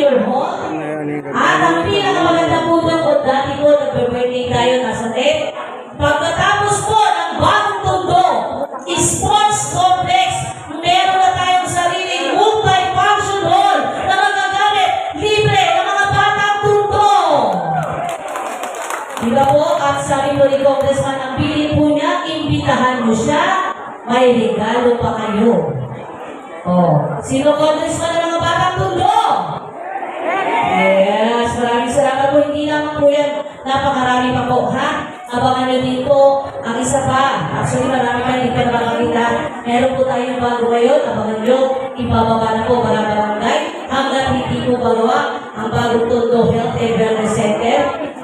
Senior Hall. At ang pinakamaganda po doon po, dati po, nag-birthday tayo, nasa 10. Pagkatapos po ng bagong tundo, sports complex, meron na tayong sariling multi-function hall na magagamit libre ng mga batang tundo. Di ba po, at sabi po ni Congressman, ang bilin po niya, imbitahan mo siya, may regalo pa kayo. Oh, sino Congressman ng mga batang tundo? Lamang po yan. Napakarami pa po, ha? Abangan nyo din po ang isa pa. Actually, marami pa hindi pa nakakita. Meron po tayong bago ngayon. Abangan nyo. Ibababa na po mga barangay. Hanggang hindi po magawa ang bagong Tondo Health and Wellness Center.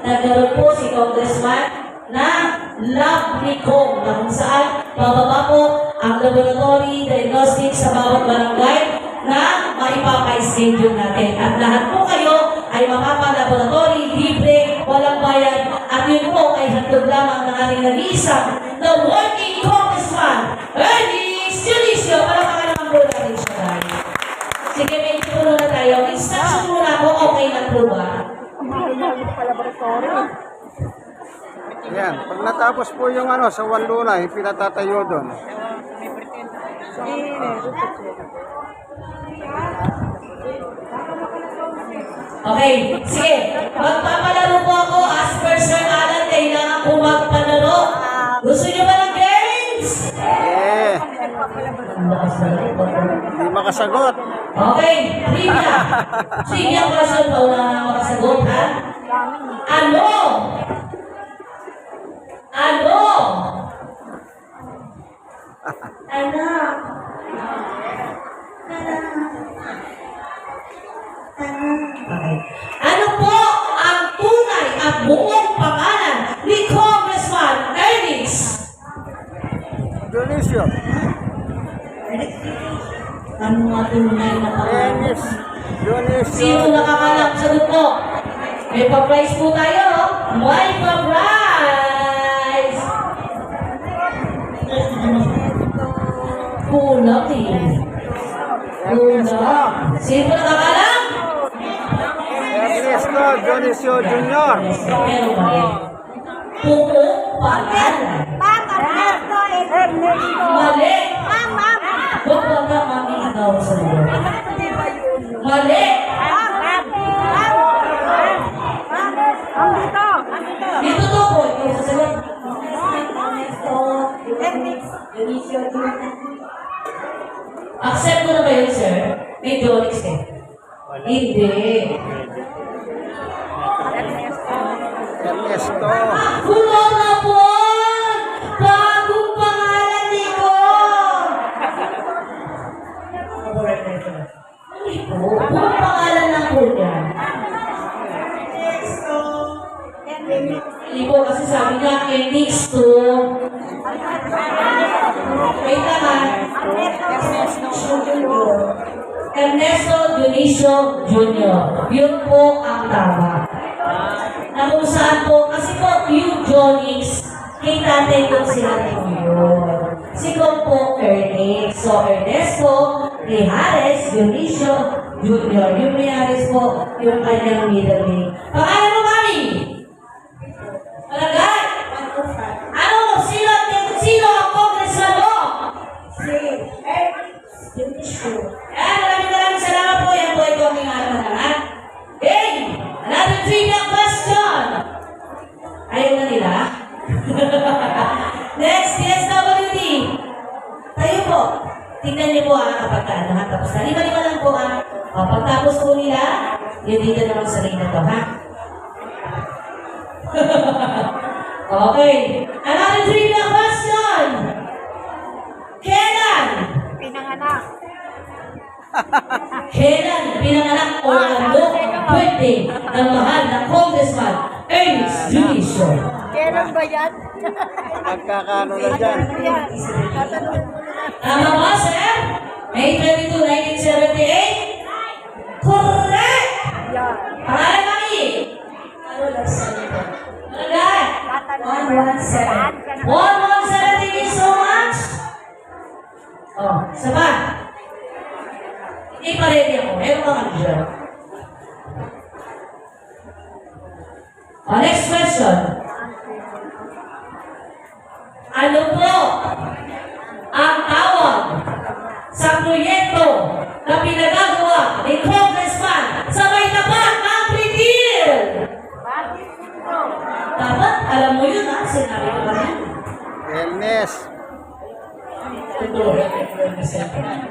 Nagkaroon po si Congressman na Love Nicom na kung saan bababa po ang laboratory diagnostic sa bawat barangay na maipapa-schedule natin. At lahat po kayo ay mapapa-laboratory, libre, walang bayad. At yun po ay handog lamang ng ating nag-iisang na working congressman, Ernest Junicio. Palamakan naman po natin siya guys. Sige, may tulo na tayo. Instruction muna po, okay na po ba? Yan, pag natapos po yung ano, sa Wanluna, yung pinatatayo doon. Okay, sige. Magpapalaro po ako as per Sir Alan. Kailangan po magpalaro. Gusto niyo ba ng games? Eh, hindi makasagot. Okay, trivia. Trivia question pa wala na makasagot, ha? Ano? Ano? Ano? Okay. Ano po ang tunay at buong pangalan ni Congressman Ernest? Dionisio. Ano nga tunay na pangalan? Dennis. Dionisio. Sino nakakalam? Sagot po. May pa-prize po tayo. May pa-prize! Dionisio Jr. Mali. Iyo. Mali. Dito to po. Ikaw sasagot. Accept ko na ba yun, sir? May Jonix eh. Hindi. Ernesto. Sila yun. Si po Ernest. So Ernesto Mijares Dionisio Jr. Yung Mijares po, yung kanyang middle name. Kailan pinanganak o nandok ang birthday ng mahal na Congressman Ernest Junicio? Kailan ba yan? Magkakano na dyan. Tama ba, sir? May 22, 1978? Correct! Pangalan kami? Mo. 117. 117, thank you so much. Oh, isa pa. Hindi pa ready ako. Meron ka man dyan. O, next question. Ano po ang tawag sa proyekto na pinagagawa ni Congressman sa may tapat ng Pritil? Dapat alam mo yun ha, sinabi ko ba yan? Wellness. Tama, tumpa,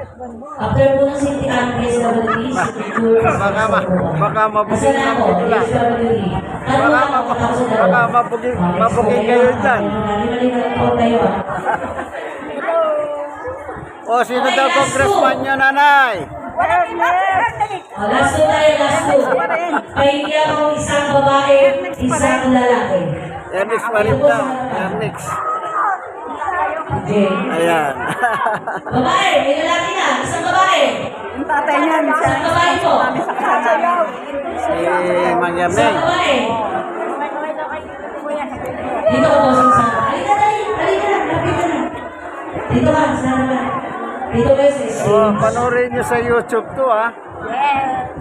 After po ng City Andres WD, City Tour, Baka ma- baka mabugin na. HWD. Ano Baka baka mabugin- po. kayo dyan. Po. O, sino daw congressman nyo, nanay? O, last two tayo, last two. Pahingi ako isang babae, isang lalaki. Ernix pa rin daw. Ernix. Okay. Ayan. Babae, may lalaki na, isang babae. Yung tatay niyan, siya. Isang babae po. si Mang Isang Yerneng. babae. Dito ko po sa Halika, dali, halika na, lapit ka na. Dito ka, sa naman. Dito kayo sa O, stage. panoorin nyo sa YouTube to, ha? Yes.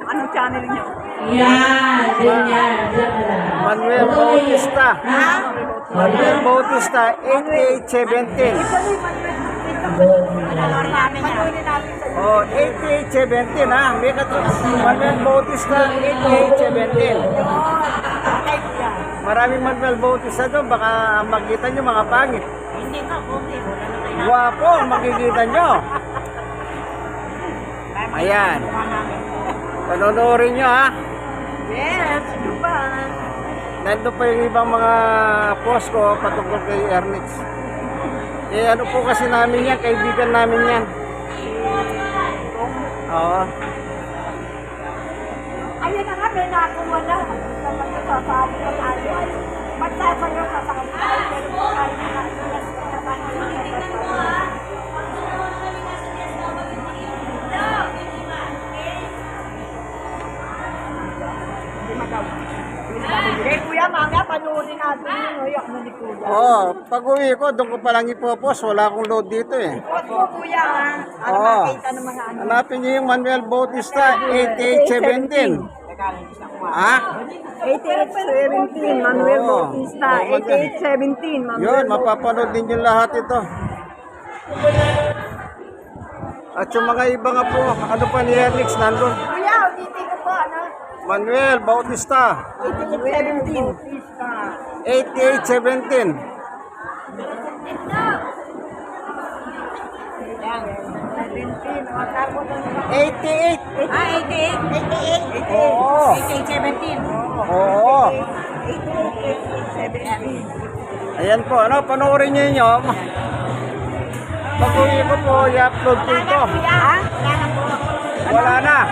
Ano channel niyo? Yan, dyan yan, dyan ka lang. Manuel Bautista. Ha? Manuel. Bautista, 8817. Panunin natin sa O, 8817, ha? May Manuel Bautista, 8817. Maraming Manuel Bautista doon, baka makita nyo mga pangit. Hindi ka, kayo. Guwapo makikita nyo. Ayan. Panonoorin nyo, ha? Yes, ano ba? Nandun pa yung ibang mga post ko patungkol kay Ernix. Eh ano po kasi namin yan, kaibigan namin yan. Oo. Ayun na nga, may nakuha na. Sa pagkasasabi ng tayo. Magsasayo sa. Pero kung tayo panurin natin yun. oh, Iyak na ni kuya. Oo, pag uwi ko, doon ko palang ipopost. Wala akong load dito eh. Huwag mo, kuya, ha? Para Oo. makita ng mga ano. Hanapin niyo yung Manuel Bautista, 8817. Ha? 8817, Manuel Oo. Bautista. Oo, Manuel. 8817, Manuel Yun, mapapanood din yung lahat ito. At yung mga iba nga po, ano pa ni Ernix nandun? Kuya, ulitin ko po, ano? Manuel Bautista, 8817. 8817. Yan. 17, o, tapos ano ba? 88. Ah, 88? 88? Oo. 8817. Oo. 8817. Ayan po, ano, panoorin niyo yun. Pag uwi ko po, i-upload ko ito. Wala na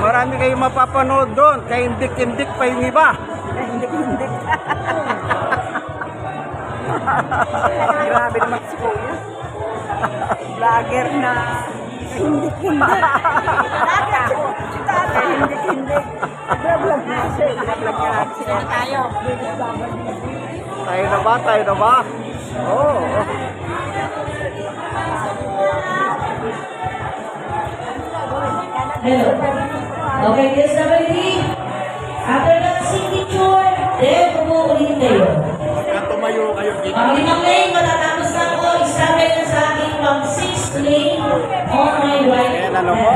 Marami kayong mapapanood doon. Kay indik-indik pa yung iba. Hindi, hindi. Grabe naman si Kuya. Vlogger na hindi hindi. Vlogger hindi. Vlog na siya. Vlog na siya. Tayo. Tayo na ba? Tayo na ba? Oo. Oh, Hello. Okay, DSWD. After that signature, then po ulit kayo. tumayo kayo Ang limang lane, matatapos na po. Isa kayo sa aking pang sixth lane on my right. Ayan, ano po?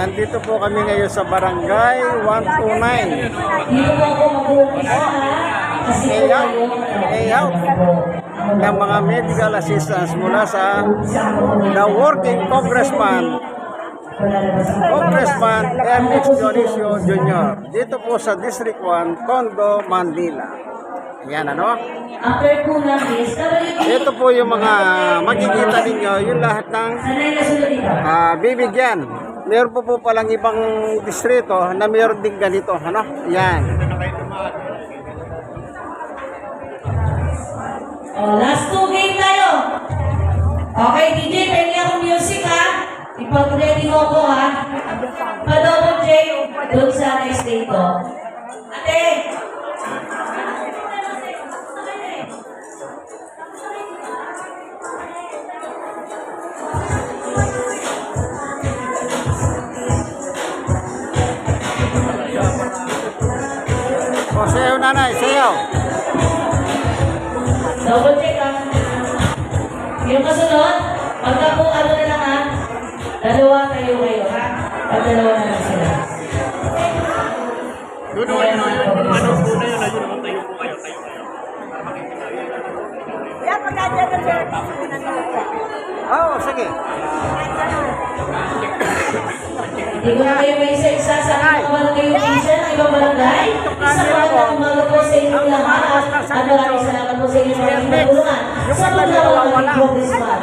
Nandito po kami ngayon sa barangay 129 Dito po ako mag-uumpisa. Kasi kayo. Ng mga medical assistance mula sa the working congressman Congressman Ernest Dionisio Jr. Dito po sa District 1, Tondo, Manila. Yan ano? Ito po yung mga makikita ninyo, yung lahat ng ah, bibigyan. Meron po po palang ibang distrito na meron din ganito. Ano? Yan. Oh, last two game tayo. Okay, DJ, pwede akong music ha. Ipag-ready mo ko ha. Pa-double J doon sa next day ko. Ate! O, sayaw nanay, sayaw. Double Hindi ko kayo may isa-isa sa mga barangay official ng ibang barangay. Isa pa na umaga po sa inyong lahat. At maraming salamat po sa inyong mga tinutulungan. Sa paglawan ng ka.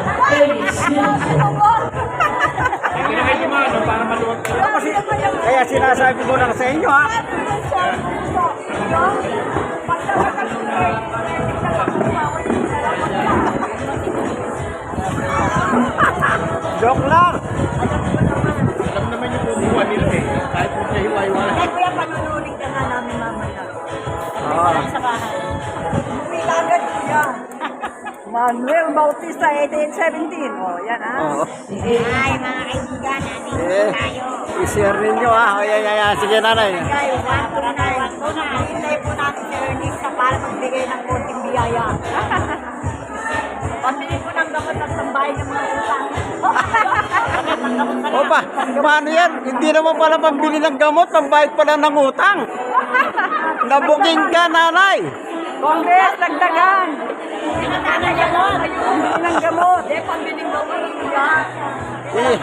Kasi, kaya sinasabi ko lang sa inyo, ha? Joke lang. Oo. Sa bahay. Pilagan kuya. Manuel Bautista, 1817. Oh, yan ha. Oo. Ay, mga kaibigan, nandito Eh, tayo. i-share ninyo, ha? O, yan, yan, yan. Sige, nanay. Guys, one to nine. Hintay po natin si Ernest na para magbigay ng konting biyaya. Pambili po ng gamot at tambahin ng mga utang. O ba, paano yan? Hindi naman pala pambili ng gamot, pambayad pala ng utang. Nabuking ka, nanay. Congress, dagdagan! Pambili ng gamot. Eh, pambiling gamot. Eh,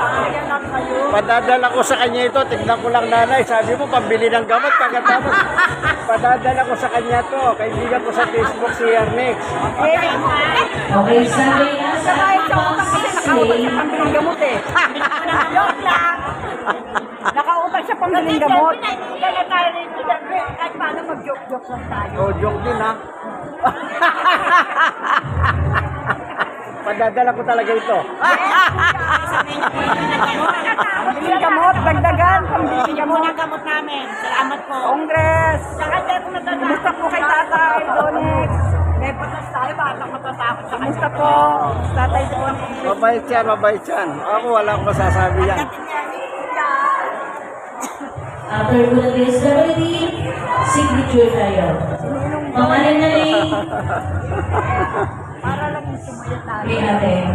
padadala ko sa kanya ito. Tignan ko lang, nanay. Sabi mo, pambili ng gamot. Pagkatapos, padadala ko sa kanya to. Kaibigan ko sa Facebook si Ernix. Eh, Okay, sabi na sa kasi nakautang siya pambiling gamot eh. Joke lang. Nakautang siya pambiling gamot. Kaya tayo rin kahit paano mag-joke-joke lang tayo. O, joke din, ha? Padadala ko talaga ito. Pambiling gamot, dagdagan, pambiling gamot. Muna gamot namin. Salamat po. Congress! Kumusta po kay Tatay Donex? May patas tayo, bata matatakot sa Kumusta po, Tatay Donex? Mabait yan, mabait yan. Ako, wala akong masasabi yan. After po ng DSWD, signature tayo. Pangalan na rin.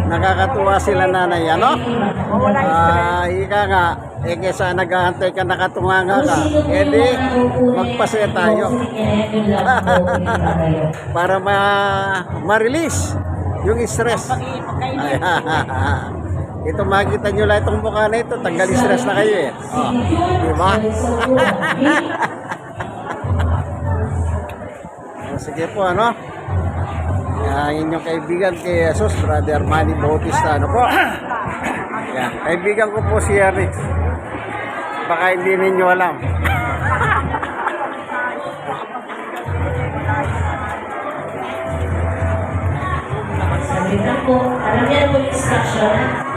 Nakakatuwa sila nanay, ano? Ah, ika nga, eh kesa naghahantay ka nakatunganga ka, eh di, magpasaya tayo para ma ma-release yung stress. Ito makikita nyo lang itong mukha na ito, tanggal stress na kayo eh. Oh, di ba? Oh, Sige po, ano? Ang inyong kaibigan kay Jesus, Brother Manny Bautista, ano po? Yan, kaibigan ko po si Eric. Baka hindi ninyo alam. Sabi na po, alam niya po yung instruction.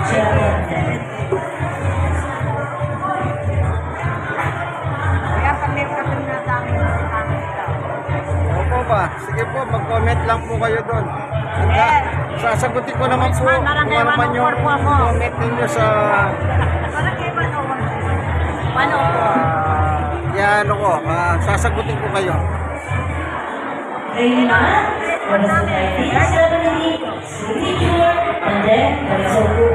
Siya mag-comment lang po kayo doon. Handa, sasagutin ko naman po kung ano man yung comment ninyo sa Mano. Mano? uh, yan ano ko, ah, sasagutin ko kayo. Ready na? Para sa tayo. DSWD, signature, and then, balisog po.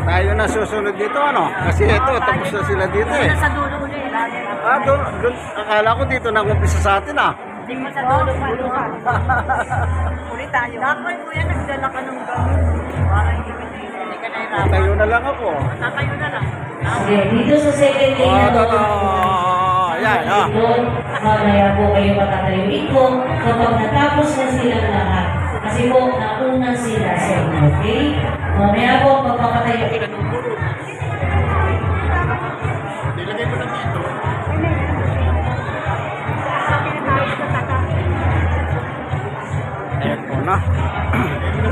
Tayo na susunod dito ano? Kasi ito, tapos na sila dito eh. Sa dulo. Ah, doon, doon, akala ko dito na umpisa sa atin ah. Hindi mo sa dulo pa. Ulit tayo. Dapat kuya, nagdala ka ng. Para hindi ka na hindi ka nahirapan. Tayo na lang ako. Tatayo na lang. Sige, dito sa second day Oh, na ito, to. oh, yan, oh. Doon, mamaya po kayo patatayuin ko kapag natapos na silang lahat. Kasi po, nauna sila sa inyo, okay? Mamaya po, magpapatayuin.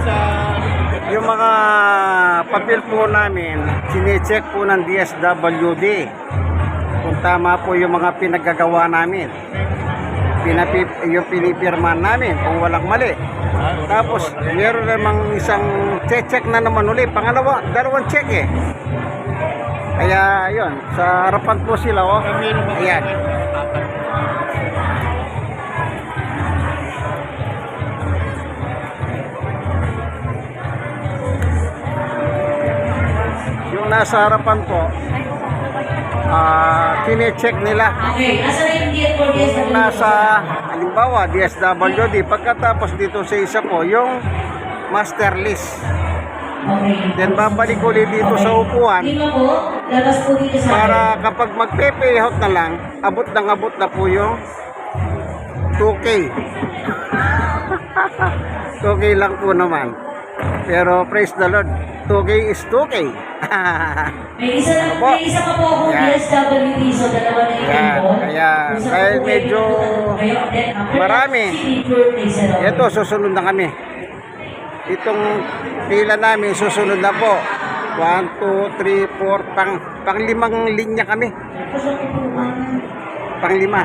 Sa... Yung mga papel po namin, sinecheck po ng DSWD kung tama po yung mga pinaggagawa namin. Pinapip, yung pinipirman namin kung walang mali. Tapos, meron namang isang check na naman uli. Pangalawa, dalawang check eh. Kaya, yun, sa harapan po sila, oh. Ayan. Nasa harapan po, ah, kine-check nila. Kung nasa halimbawa DSWD pagkatapos dito sa isa po yung master list. Then babalik ulit dito sa upuan para kapag magpe-payout na lang abot ng abot na po yung 2K 2K lang po naman. Pero praise the Lord 2K is 2K May isa, na, Opo. may isa pa po akong Yan. DSWD, so dalawa na yung Yan, po. kaya po medyo marami. Ito, susunod na kami. Itong pila namin, susunod na po. 1, 2, 3, 4, pang, pang limang linya kami. Pang lima.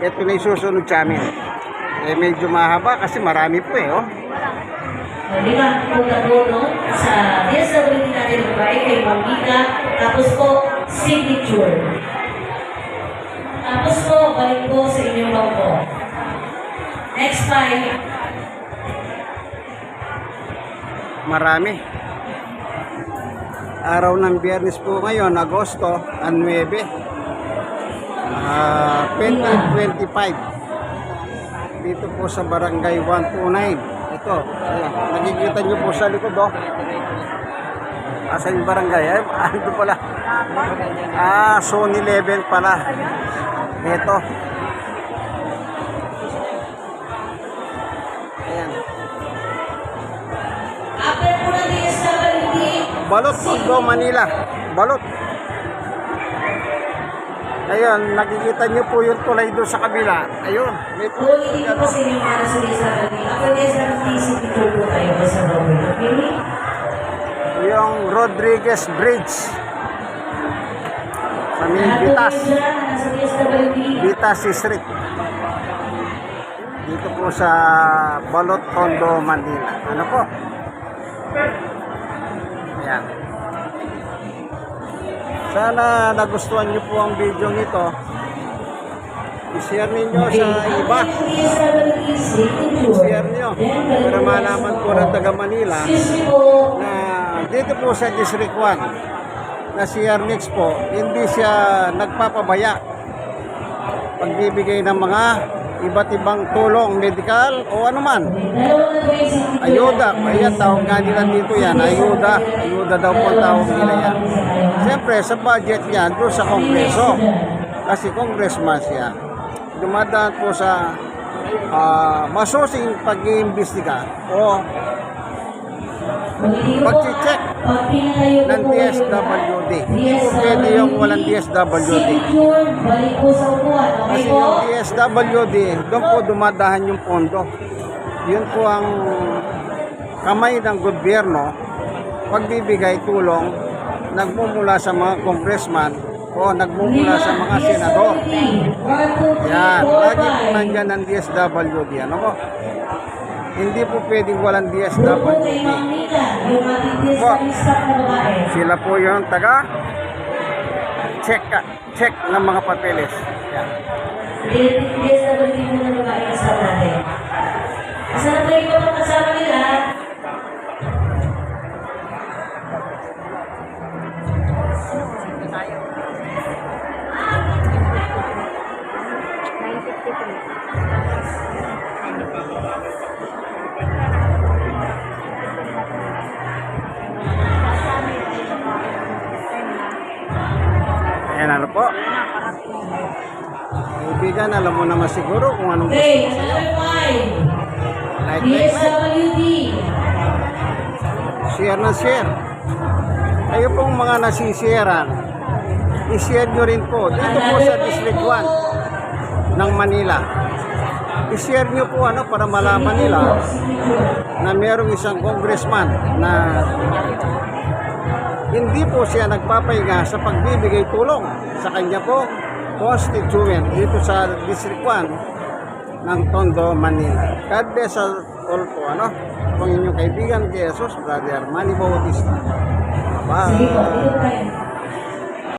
Ito na yung susunod sa amin. Eh, medyo mahaba kasi marami po eh, oh. Lima po na? Sa DSWD kay. Tapos po, signature. Tapos po, balik po sa inyong bangko. Next file. Marami. Araw ng biyernes po ngayon, Agosto, ang 9. Ah, 2025. Dito po sa Barangay 129. Ito, ayan, nakikita nyo po sa likod, oh. Asan yung barangay? Ay, ano pala? Ah, Zone 11 pala. Ito. Ayan. Po Balot Tondo, Manila. Balot. Ayun, nakikita nyo po yung tulay doon sa kabila. Ayun, may ulitin ko po sa inyong para sa DSWD. After DSWD, signature po tayo po sa Robert. Okay? Yung Rodriguez Bridge. Sa may Bitas. Bitas Street. Dito po sa Balot Tondo, Manila. Ano po? Ayan. Sana nagustuhan nyo po ang video nito. I-share ninyo sa iba. I-share nyo. Para malaman po ng taga Manila na dito po sa District 1 na si Ernix po, hindi siya nagpapabaya pagbibigay ng mga iba't ibang tulong, medical o anuman. Ayuda, kaya tawag nga nila dito yan, ayuda, ayuda daw po tawag nila yan. Siyempre, sa budget niya, doon sa kongreso. Kasi congressman siya. Dumadaan po sa ah, masusing pag-iimbestiga o pag-check ng DSWD. Hindi po pwede yung walang DSWD. Kasi yung DSWD, doon po dumadahan yung pondo. Yun po ang kamay ng gobyerno pagbibigay tulong nagmumula sa mga congressman o nagmumula sa mga senador. Yan, lagi po nandyan ang DSWD. Ano po? Hindi po pwedeng walang yung ating Po. Na. Sila po yung taga check check ng mga papeles. Yan. DSWD po na babae staff natin. Sana po yung mga kasama nila. Po. Kaibigan, alam mo naman siguro kung anong gusto mo sa'yo. Like, like, like. Share na share. Kayo pong mga nasisiyaran, i-share nyo rin po dito po sa District 1 ng Manila. I-share nyo po ano para malaman nila na merong isang congressman na hindi po siya nagpapahinga sa pagbibigay tulong sa kanya po constituent dito sa District 1 ng Tondo, Manila. God bless all po, ano? Kung inyong kaibigan kay Jesus, Brother Manny Bautista. Bye.